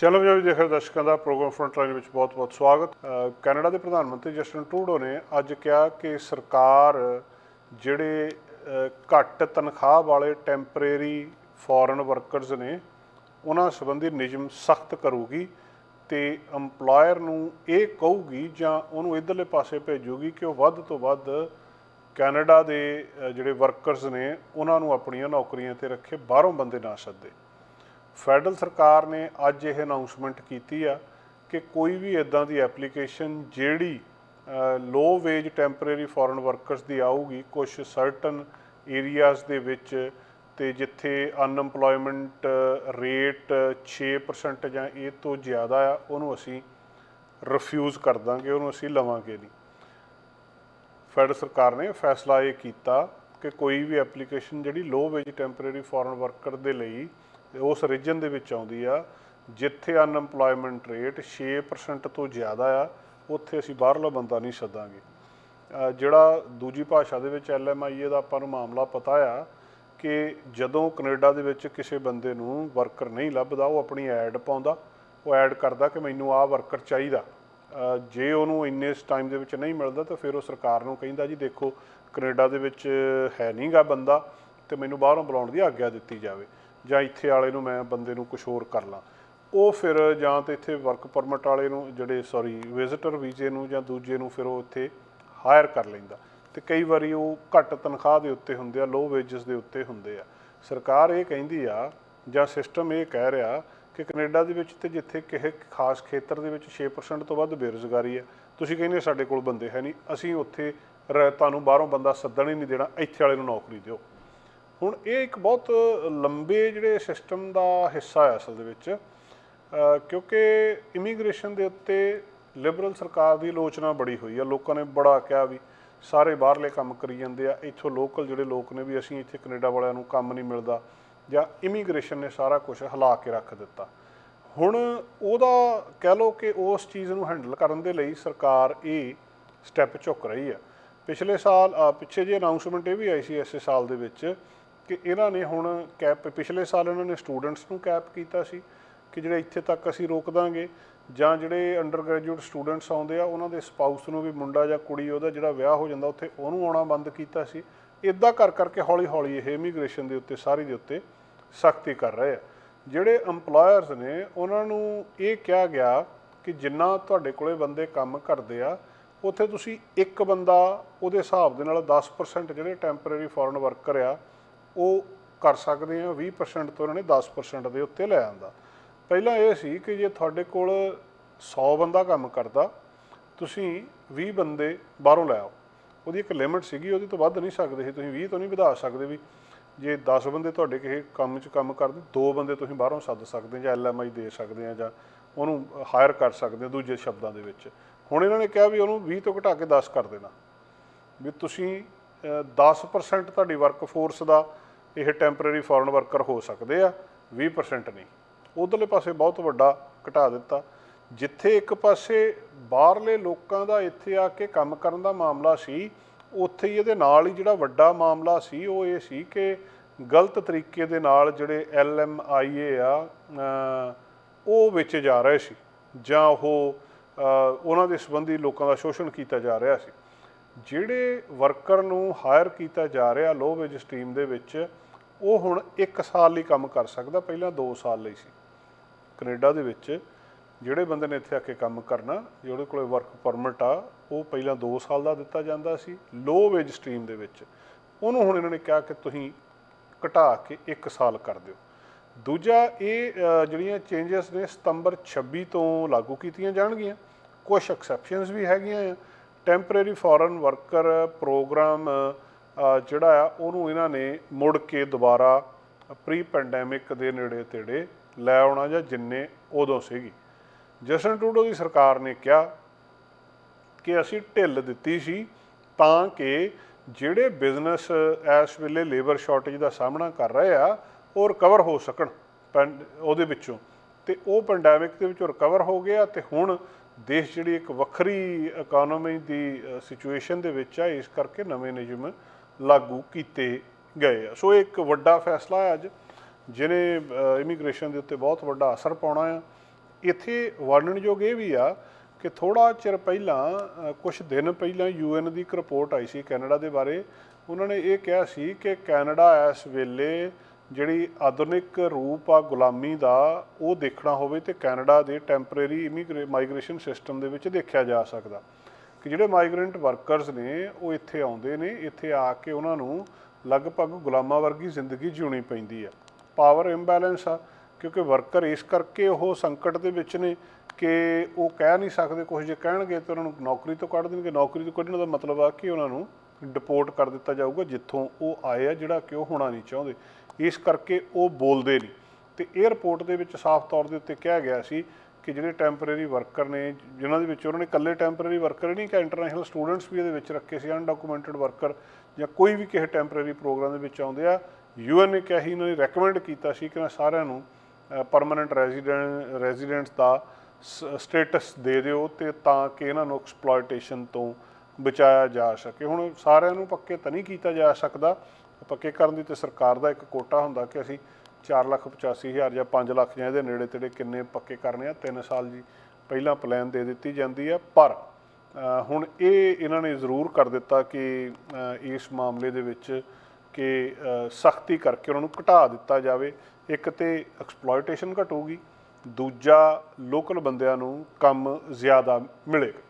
ਚਲੋ ਜੀ ਦੇਖੋ ਦਰਸ਼ਕਾਂ ਦਾ ਪ੍ਰੋਗਰਾਮ ਫਰੰਟ ਲਾਈਨ ਵਿੱਚ ਬਹੁਤ-ਬਹੁਤ ਸਵਾਗਤ। ਕੈਨੇਡਾ ਦੇ ਪ੍ਰਧਾਨ ਮੰਤਰੀ ਜਸਟਨ ਟਰੂਡੋ ਨੇ ਅੱਜ ਕਿਹਾ ਕਿ ਸਰਕਾਰ ਜਿਹੜੇ ਘੱਟ ਤਨਖਾਹ ਵਾਲੇ ਟੈਂਪਰੇਰੀ ਫੋਰਨ ਵਰਕਰਸ ਨੇ, ਉਹਨਾਂ ਸੰਬੰਧੀ ਨਿਯਮ ਸਖਤ ਕਰੂਗੀ ਤੇ EMPLOYER ਨੂੰ ਇਹ ਕਹੂਗੀ ਜਾਂ ਉਹਨੂੰ ਇਧਰਲੇ ਪਾਸੇ ਭੇਜੂਗੀ ਕਿ ਉਹ ਵੱਧ ਤੋਂ ਵੱਧ ਕੈਨੇਡਾ ਦੇ ਜਿਹੜੇ ਵਰਕਰਸ ਨੇ, ਉਹਨਾਂ ਨੂੰ ਆਪਣੀਆਂ ਨੌਕਰੀਆਂ ਤੇ ਰੱਖੇ, ਬਾਹਰੋਂ ਬੰਦੇ ਨਾ ਸੱਦੇ। ਫੈਡਰਲ ਸਰਕਾਰ ਨੇ ਅੱਜ ਇਹ ਅਨਾਉਂਸਮੈਂਟ ਕੀਤੀ ਆ ਕਿ ਕੋਈ ਵੀ ਇਦਾਂ ਦੀ ਐਪਲੀਕੇਸ਼ਨ ਜਿਹੜੀ low wage temporary foreign workers ਦੀ ਆਊਗੀ ਕੁਝ ਸਰਟਨ ਏਰੀਆਜ਼ ਦੇ ਵਿੱਚ ਤੇ ਜਿੱਥੇ ਅਨਐਮਪਲੋਇਮੈਂਟ ਰੇਟ 6% ਜਾਂ ਇਹ ਤੋਂ ਜ਼ਿਆਦਾ ਆ, ਉਹਨੂੰ ਅਸੀਂ ਰਿਫਿਊਜ਼ ਕਰ ਦਾਂਗੇ, ਉਹਨੂੰ ਅਸੀਂ ਲਵਾਂਗੇ ਨਹੀਂ। ਫੈਡਰਲ ਸਰਕਾਰ ਨੇ ਫੈਸਲਾ ਇਹ ਕੀਤਾ ਕਿ ਕੋਈ ਵੀ ਐਪਲੀਕੇਸ਼ਨ ਜਿਹੜੀ low wage temporary foreign worker ਦੇ ਲਈ ਉਸ ਰੀਜਨ ਦੇ ਵਿੱਚ ਆਉਂਦੀ ਆ, ਜਿੱਥੇ ਅਨਐਮਪਲੋਇਮੈਂਟ ਰੇਟ 6% ਤੋਂ ਜ਼ਿਆਦਾ ਆ, ਉੱਥੇ ਅਸੀਂ ਬਾਹਰਲਾ ਬੰਦਾ ਨਹੀਂ ਸੱਦਾਂਗੇ। ਜਿਹੜਾ ਦੂਜੀ ਭਾਸ਼ਾ ਦੇ ਵਿੱਚ ਐਲਐਮਆਈਏ ਦਾ ਆਪਾਂ ਨੂੰ ਮਾਮਲਾ ਪਤਾ ਆ ਕਿ ਜਦੋਂ ਕੈਨੇਡਾ ਦੇ ਵਿੱਚ ਕਿਸੇ ਬੰਦੇ ਨੂੰ ਵਰਕਰ ਨਹੀਂ ਲੱਭਦਾ, ਉਹ ਆਪਣੀ ਐਡ ਪਾਉਂਦਾ, ਉਹ ਐਡ ਕਰਦਾ ਕਿ ਮੈਨੂੰ ਆਹ ਵਰਕਰ ਚਾਹੀਦਾ। ਜੇ ਉਹਨੂੰ ਇੰਨੇ ਟਾਈਮ ਦੇ ਵਿੱਚ ਨਹੀਂ ਮਿਲਦਾ, ਤਾਂ ਫਿਰ ਉਹ ਸਰਕਾਰ ਨੂੰ ਕਹਿੰਦਾ, ਜੀ ਦੇਖੋ, ਕੈਨੇਡਾ ਦੇ ਵਿੱਚ ਹੈ ਨਹੀਂਗਾ ਬੰਦਾ ਤੇ ਮੈਨੂੰ ਬਾਹਰੋਂ ਬੁਲਾਉਣ ਦੀ ਆਗਿਆ ਦਿੱਤੀ ਜਾਵੇ। ਜਾਂ ਇੱਥੇ ਵਾਲੇ ਨੂੰ ਮੈਂ ਬੰਦੇ ਨੂੰ ਕੁਝ ਹੋਰ ਕਰ ਲਾਂ। ਉਹ ਫਿਰ ਜਾਂ ਤੇ ਇੱਥੇ ਵਰਕ ਪਰਮਿਟ ਵਾਲੇ ਨੂੰ, ਜਿਹੜੇ ਸੌਰੀ ਵਿਜ਼ਿਟਰ ਵੀਜ਼ੇ ਨੂੰ ਜਾਂ ਦੂਜੇ ਨੂੰ ਫਿਰ ਉਹ ਇੱਥੇ ਹਾਇਰ ਕਰ ਲੈਂਦਾ। ਤੇ ਕਈ ਵਾਰੀ ਉਹ ਘੱਟ ਤਨਖਾਹ ਦੇ ਉੱਤੇ ਹੁੰਦੇ ਆ ਲੋ ਵੇਜਸ ਦੇ ਉੱਤੇ ਹੁੰਦੇ ਆ। ਸਰਕਾਰ ਇਹ ਕਹਿੰਦੀ ਆ, ਜਾਂ ਸਿਸਟਮ ਇਹ ਕਹਿ ਰਿਹਾ ਕਿ ਕੈਨੇਡਾ ਦੇ ਵਿੱਚ ਤੇ ਜਿੱਥੇ ਕਿਸੇ ਖਾਸ ਖੇਤਰ ਦੇ ਵਿੱਚ 6% ਤੋਂ ਵੱਧ ਬੇਰੁਜ਼ਗਾਰੀ ਹੈ ਤੁਸੀਂ ਕਹਿੰਦੇ ਸਾਡੇ ਕੋਲ ਬੰਦੇ ਹੈ ਨਹੀਂ, ਅਸੀਂ ਉੱਥੇ ਰ- ਤੁਹਾਨੂੰ ਬਾਹਰੋਂ ਬੰਦਾ ਸੱਦਣ ਹੀ ਨਹੀਂ ਦੇਣਾ, ਇੱਥੇ ਵਾਲੇ ਨੂੰ ਨੌਕਰੀ ਦਿਓ। ਹੁਣ ਇਹ ਇੱਕ ਬਹੁਤ ਲੰਬੇ ਜਿਹੜੇ ਸਿਸਟਮ ਦਾ ਹਿੱਸਾ ਹੈ ਅਸਲ ਦੇ ਵਿੱਚ ਕਿਉਂਕਿ ਇਮੀਗ੍ਰੇਸ਼ਨ ਦੇ ਉੱਤੇ ਲਿਬਰਲ ਸਰਕਾਰ ਦੀ ਆਲੋਚਨਾ ਬੜੀ ਹੋਈ ਆ, ਲੋਕਾਂ ਨੇ ਬੜਾ ਕਿਹਾ ਵੀ ਸਾਰੇ ਬਾਹਰਲੇ ਕੰਮ ਕਰੀ ਜਾਂਦੇ ਆ, ਇੱਥੋਂ ਲੋਕਲ ਜਿਹੜੇ ਲੋਕ ਨੇ ਵੀ ਅਸੀਂ ਇੱਥੇ ਕੈਨੇਡਾ ਵਾਲਿਆਂ ਨੂੰ ਕੰਮ ਨਹੀਂ ਮਿਲਦਾ, ਜਾਂ ਇਮੀਗ੍ਰੇਸ਼ਨ ਨੇ ਸਾਰਾ ਕੁਝ ਹਿਲਾ ਕੇ ਰੱਖ ਦਿੱਤਾ। ਹੁਣ ਉਹਦਾ ਕਹਿ ਲਓ ਕਿ ਉਸ ਚੀਜ਼ ਨੂੰ ਹੈਂਡਲ ਕਰਨ ਦੇ ਲਈ ਸਰਕਾਰ ਇਹ ਸਟੈਪ ਚੁੱਕ ਰਹੀ ਆ। ਪਿਛਲੇ ਸਾਲ ਪਿੱਛੇ ਜੇ ਅਨਾਉਂਸਮੈਂਟ ਇਹ ਵੀ ਆਈ ਸੀ, ਇਸੇ ਸਾਲ ਦੇ ਵਿੱਚ ਕਿ ਇਹਨਾਂ ਨੇ ਹੁਣ ਕੈਪ, ਪਿਛਲੇ ਸਾਲ ਇਹਨਾਂ ਨੇ ਸਟੂਡੈਂਟਸ ਨੂੰ ਕੈਪ ਕੀਤਾ ਸੀ ਕਿ ਜਿਹੜੇ ਇੱਥੇ ਤੱਕ ਅਸੀਂ ਰੋਕ ਦਾਂਗੇ ਜਾਂ ਜਿਹੜੇ ਅੰਡਰ ਗ੍ਰੈਜੂਏਟ ਸਟੂਡੈਂਟਸ ਆਉਂਦੇ ਆ, ਉਹਨਾਂ ਦੇ ਸਪਾਊਸ ਨੂੰ ਵੀ ਮੁੰਡਾ ਜਾਂ ਕੁੜੀ, ਉਹਦਾ ਜਿਹੜਾ ਵਿਆਹ ਹੋ ਜਾਂਦਾ ਉੱਥੇ, ਉਹਨੂੰ ਆਉਣਾ ਬੰਦ ਕੀਤਾ ਸੀ। ਇਦਾਂ ਕਰ ਕਰਕੇ ਹੌਲੀ ਹੌਲੀ ਇਹ ਇਮੀਗ੍ਰੇਸ਼ਨ ਦੇ ਉੱਤੇ, ਸਾਰੀ ਦੇ ਉੱਤੇ ਸਖਤੀ ਕਰ ਰਹੇ ਆ। ਜਿਹੜੇ EMPLOYERS ਨੇ, ਉਹਨਾਂ ਨੂੰ ਇਹ ਕਿਹਾ ਗਿਆ ਕਿ ਜਿੰਨਾ ਤੁਹਾਡੇ ਕੋਲੇ ਬੰਦੇ ਕੰਮ ਕਰਦੇ ਆ, ਉੱਥੇ ਤੁਸੀਂ ਇੱਕ ਬੰਦਾ ਉਹਦੇ ਹਿਸਾਬ ਦੇ ਨਾਲ 10% ਜਿਹੜੇ ਟੈਂਪਰੇਰੀ ਫੋਰਨ ਵਰਕਰ ਆ ਉਹ ਕਰ ਸਕਦੇ ਆ 20% ਤੋਂ ਉਹਨਾਂ ਨੇ 10% ਦੇ ਉੱਤੇ ਲੈ ਆਂਦਾ। ਪਹਿਲਾਂ ਇਹ ਸੀ ਕਿ ਜੇ ਤੁਹਾਡੇ ਕੋਲ 100 ਬੰਦਾ ਕੰਮ ਕਰਦਾ, ਤੁਸੀਂ 20 ਬੰਦੇ ਬਾਹਰੋਂ ਲੈ ਆਓ। ਉਹਦੀ ਇੱਕ ਲਿਮਿਟ ਸੀਗੀ, ਉਹਦੀ ਤੋਂ ਵੱਧ ਨਹੀਂ ਸਕਦੇ ਸੀ, ਤੁਸੀਂ 20 ਤੋਂ ਨਹੀਂ ਵਧਾ ਸਕਦੇ ਵੀ। ਜੇ 10 ਬੰਦੇ ਤੁਹਾਡੇ ਕਿਸੇ ਕੰਮ 'ਚ ਕੰਮ ਕਰਦੇ, ਦੋ ਬੰਦੇ ਤੁਸੀਂ ਬਾਹਰੋਂ ਸੱਦ ਸਕਦੇ ਜਾਂ ਐਲਐਮਆਈ ਦੇ ਸਕਦੇ ਆ ਜਾਂ ਉਹਨੂੰ ਹਾਇਰ ਕਰ ਸਕਦੇ ਦੂਜੇ ਸ਼ਬਦਾਂ ਦੇ ਵਿੱਚ। ਹੁਣ ਇਹਨਾਂ ਨੇ ਕਿਹਾ ਵੀ ਉਹਨੂੰ 20 ਤੋਂ ਘਟਾ ਕੇ 10 ਕਰ ਦੇਣਾ। ਵੀ ਤੁਸੀਂ 10% ਤੁਹਾਡੀ ਵਰਕਫੋਰਸ ਦਾ ਇਹ ਟੈਂਪਰੇਰੀ ਫੋਰਨ ਵਰਕਰ ਹੋ ਸਕਦੇ ਆ 20% ਨਹੀਂ। ਉਧਰਲੇ ਪਾਸੇ ਬਹੁਤ ਵੱਡਾ ਘਟਾ ਦਿੱਤਾ। ਜਿੱਥੇ ਇੱਕ ਪਾਸੇ ਬਾਹਰਲੇ ਲੋਕਾਂ ਦਾ ਇੱਥੇ ਆ ਕੇ ਕੰਮ ਕਰਨ ਦਾ ਮਾਮਲਾ ਸੀ, ਉੱਥੇ ਹੀ ਇਹਦੇ ਨਾਲ ਹੀ ਜਿਹੜਾ ਵੱਡਾ ਮਾਮਲਾ ਸੀ, ਉਹ ਇਹ ਸੀ ਕਿ ਗਲਤ ਤਰੀਕੇ ਦੇ ਨਾਲ ਜਿਹੜੇ ਐਲਐਮਆਈਏ ਆ ਉਹ ਵਿੱਚ ਜਾ ਰਹੇ ਸੀ। ਜਾਂ ਉਹ ਉਹਨਾਂ ਦੇ ਸੰਬੰਧੀ ਲੋਕਾਂ ਦਾ ਸ਼ੋਸ਼ਣ ਕੀਤਾ ਜਾ ਰਿਹਾ ਸੀ। ਜਿਹੜੇ ਵਰਕਰ ਨੂੰ ਹਾਇਰ ਕੀਤਾ ਜਾ ਰਿਹਾ ਲੋ ਵੇਜ ਸਟ੍ਰੀਮ ਦੇ ਵਿੱਚ, ਉਹ ਹੁਣ 1 ਸਾਲ ਲਈ ਕੰਮ ਕਰ ਸਕਦਾ, ਪਹਿਲਾਂ 2 ਸਾਲ ਲਈ ਸੀ। ਕੈਨੇਡਾ ਦੇ ਵਿੱਚ ਜਿਹੜੇ ਬੰਦੇ ਨੇ ਇੱਥੇ ਆ ਕੇ ਕੰਮ ਕਰਨਾ, ਜਿਹੜੇ ਕੋਲੇ ਵਰਕ ਪਰਮਿਟ ਆ, ਉਹ ਪਹਿਲਾਂ 2 ਸਾਲ ਦਾ ਦਿੱਤਾ ਜਾਂਦਾ ਸੀ ਲੋ ਵੇਜ ਸਟ੍ਰੀਮ ਦੇ ਵਿੱਚ। ਉਹਨੂੰ ਹੁਣ ਇਹਨਾਂ ਨੇ ਕਿਹਾ ਕਿ ਤੁਸੀਂ ਘਟਾ ਕੇ 1 ਸਾਲ ਕਰ ਦਿਓ। ਦੂਜਾ ਇਹ ਜਿਹੜੀਆਂ ਚੇਂਜਸ ਨੇ ਸਤੰਬਰ 26 ਤੋਂ ਲਾਗੂ ਕੀਤੀਆਂ ਜਾਣਗੀਆਂ। ਕੁਝ ਐਕਸੈਪਸ਼ਨਸ ਵੀ ਹੈਗੀਆਂ ਆ। ਟੈਂਪਰੇਰੀ ਫੋਰਨ ਵਰਕਰ ਪ੍ਰੋਗਰਾਮ ਜਿਹੜਾ ਆ, ਉਹਨੂੰ ਇਹਨਾਂ ਨੇ ਮੁੜ ਕੇ ਦੁਬਾਰਾ ਪ੍ਰੀ ਪੈਂਡੈਮਿਕ ਦੇ ਨੇੜੇ ਤੇੜੇ ਲੈ ਆਉਣਾ ਜਾਂ ਜਿੰਨੇ ਉਦੋਂ ਸੀਗੀ। ਜਸਨ ਟੂਡੋ ਦੀ ਸਰਕਾਰ ਨੇ ਕਿਹਾ ਕਿ ਅਸੀਂ ਢਿੱਲ ਦਿੱਤੀ ਸੀ ਤਾਂ ਕਿ ਜਿਹੜੇ ਬਿਜ਼ਨਸ ਇਸ ਵੇਲੇ ਲੇਬਰ ਸ਼ਾਰਟੇਜ ਦਾ ਸਾਹਮਣਾ ਕਰ ਰਹੇ ਆ, ਉਹ ਰਿਕਵਰ ਹੋ ਸਕਣ ਪੈਂਡ- ਉਹਦੇ ਵਿੱਚੋਂ। ਤੇ ਉਹ ਪੈਂਡੈਮਿਕ ਦੇ ਵਿੱਚੋਂ ਰਿਕਵਰ ਹੋ ਗਿਆ ਤੇ ਹੁਣ ਦੇਸ਼ ਜਿਹੜੀ ਇੱਕ ਵੱਖਰੀ ਇਕਨੋਮੀ ਦੀ ਸਿਚੁਏਸ਼ਨ ਦੇ ਵਿੱਚ ਆ, ਇਸ ਕਰਕੇ ਨਵੇਂ ਨਿਯਮ ਲਾਗੂ ਕੀਤੇ ਗਏ ਆ। ਸੋ ਇਹ ਇੱਕ ਵੱਡਾ ਫੈਸਲਾ ਹੈ ਅੱਜ, ਜਿਹਨੇ ਇਮੀਗ੍ਰੇਸ਼ਨ ਦੇ ਉੱਤੇ ਬਹੁਤ ਵੱਡਾ ਅਸਰ ਪਾਉਣਾ ਆ। ਇੱਥੇ ਵਰਣਨਯੋਗ ਇਹ ਵੀ ਆ ਕਿ ਥੋੜਾ ਚਿਰ ਪਹਿਲਾਂ ਕੁਝ ਦਿਨ ਪਹਿਲਾਂ ਯੂਐਨ ਦੀ ਇੱਕ ਰਿਪੋਰਟ ਆਈ ਸੀ ਕੈਨੇਡਾ ਦੇ ਬਾਰੇ। ਉਹਨਾਂ ਨੇ ਇਹ ਕਿਹਾ ਸੀ ਕਿ ਕੈਨੇਡਾ ਇਸ ਵੇਲੇ ਜਿਹੜੀ ਆਧੁਨਿਕ ਰੂਪ ਆ ਗੁਲਾਮੀ ਦਾ, ਉਹ ਦੇਖਣਾ ਹੋਵੇ ਤੇ ਕੈਨੇਡਾ ਦੇ ਟੈਂਪਰੇਰੀ ਇਮੀਗ੍ਰੇ, ਮਾਈਗ੍ਰੇਸ਼ਨ ਸਿਸਟਮ ਦੇ ਵਿੱਚ ਦੇਖਿਆ ਜਾ ਸਕਦਾ। ਕਿ ਜਿਹੜੇ ਮਾਈਗ੍ਰੈਂਟ ਵਰਕਰਸ ਨੇ, ਉਹ ਇੱਥੇ ਆਉਂਦੇ ਨੇ, ਇੱਥੇ ਆ ਕੇ ਉਹਨਾਂ ਨੂੰ ਲਗਭਗ ਗੁਲਾਮਾਂ ਵਰਗੀ ਜ਼ਿੰਦਗੀ ਜਿਉਣੀ ਪੈਂਦੀ ਆ। ਪਾਵਰ ਇੰਬੈਲੈਂਸ ਆ, ਕਿਉਂਕਿ ਵਰਕਰ ਇਸ ਕਰਕੇ ਉਹ ਸੰਕਟ ਦੇ ਵਿੱਚ ਨੇ ਕਿ ਉਹ ਕਹਿ ਨਹੀਂ ਸਕਦੇ ਕੁਝ ਜੇ ਕਹਿਣਗੇ ਤਾਂ ਉਹਨਾਂ ਨੂੰ ਨੌਕਰੀ ਤੋਂ ਕੱਢ ਦੇਣਗੇ। ਨੌਕਰੀ ਤੋਂ ਕੱਢਣ ਦਾ ਮਤਲਬ ਆ ਕਿ ਉਹਨਾਂ ਨੂੰ ਡਿਪੋਰਟ ਕਰ ਦਿੱਤਾ ਜਾਊਗਾ ਜਿੱਥੋਂ ਉਹ ਆਏ ਆ, ਜਿਹੜਾ ਕਿ ਉਹ ਹੋਣਾ ਨਹੀਂ ਚਾਹੁੰਦੇ। ਇਸ ਕਰਕੇ ਉਹ ਬੋਲਦੇ ਨਹੀਂ। ਤੇ ਇਹ ਰਿਪੋਰਟ ਦੇ ਵਿੱਚ ਸਾਫ਼ ਤੌਰ ਦੇ ਉੱਤੇ ਕਿਹਾ ਗਿਆ ਸੀ ਕਿ ਜਿਹੜੇ ਟੈਂਪਰੇਰੀ ਵਰਕਰ ਨੇ, ਜਿਨ੍ਹਾਂ ਦੇ ਵਿੱਚ ਉਹਨਾਂ ਨੇ ਇਕੱਲੇ ਟੈਂਪਰੇਰੀ ਵਰਕਰ ਨਹੀਂ ਕਿ ਇੰਟਰਨੈਸ਼ਨਲ ਸਟੂਡੈਂਟਸ ਵੀ ਇਹਦੇ ਵਿੱਚ ਰੱਖੇ ਸੀ ਅਨਡਾਕੂਮੈਂਟਡ ਵਰਕਰ ਜਾਂ ਕੋਈ ਵੀ ਕਿਸੇ ਟੈਂਪਰੇਰੀ ਪ੍ਰੋਗਰਾਮ ਦੇ ਵਿੱਚ ਆਉਂਦੇ ਆ। ਯੂਐਨ ਨੇ ਕਿਹਾ ਸੀ ਉਹਨਾਂ ਨੇ ਰეკਮੈਂਡ ਕੀਤਾ ਸੀ ਕਿ ਮੈਂ ਸਾਰਿਆਂ ਨੂੰ ਪਰਮਨੈਂਟ ਰੈਜ਼ੀਡੈਂਟ ਰੈਜ਼ੀਡੈਂਟਸ ਦਾ ਸਟੇਟਸ ਦੇ ਦਿਓ ਤੇ ਤਾਂ ਕਿ ਇਹਨਾਂ ਨੂੰ ਐਕਸਪਲੋਇਟੇਸ਼ਨ ਤੋਂ ਬਚਾਇਆ ਜਾ ਸਕੇ। ਹੁਣ ਸਾਰਿਆਂ ਨੂੰ ਪੱਕੇ ਤਾਂ ਨਹੀਂ ਕੀਤਾ ਜਾ ਸਕਦਾ। ਪੱਕੇ ਕਰਨ ਦੀ ਤੇ ਸਰਕਾਰ ਦਾ ਇੱਕ ਕੋਟਾ ਹੁੰਦਾ ਕਿ ਅਸੀਂ 485000 ਜਾਂ 5 ਲੱਖ ਜਾਂ ਇਹਦੇ ਨੇੜੇ ਤੇੜੇ ਕਿੰਨੇ ਪੱਕੇ ਕਰਨੇ ਆ 3 ਸਾਲ ਜੀ ਪਹਿਲਾਂ ਪਲਾਨ ਦੇ ਦਿੱਤੀ ਜਾਂਦੀ ਆ, ਪਰ ਹੁਣ ਇਹ ਇਹਨਾਂ ਨੇ ਜ਼ਰੂਰ ਕਰ ਦਿੱਤਾ ਕਿ ਇਸ ਮਾਮਲੇ ਦੇ ਵਿੱਚ ਕਿ ਸਖਤੀ ਕਰਕੇ ਉਹਨਾਂ ਨੂੰ ਘਟਾ ਦਿੱਤਾ ਜਾਵੇ। ਇੱਕ ਤੇ ਐਕਸਪਲੋਇਟੇਸ਼ਨ ਘਟੂਗੀ, ਦੂਜਾ ਲੋਕਲ ਬੰਦਿਆਂ ਨੂੰ ਕੰਮ ਜ਼ਿਆਦਾ ਮਿਲੇਗਾ।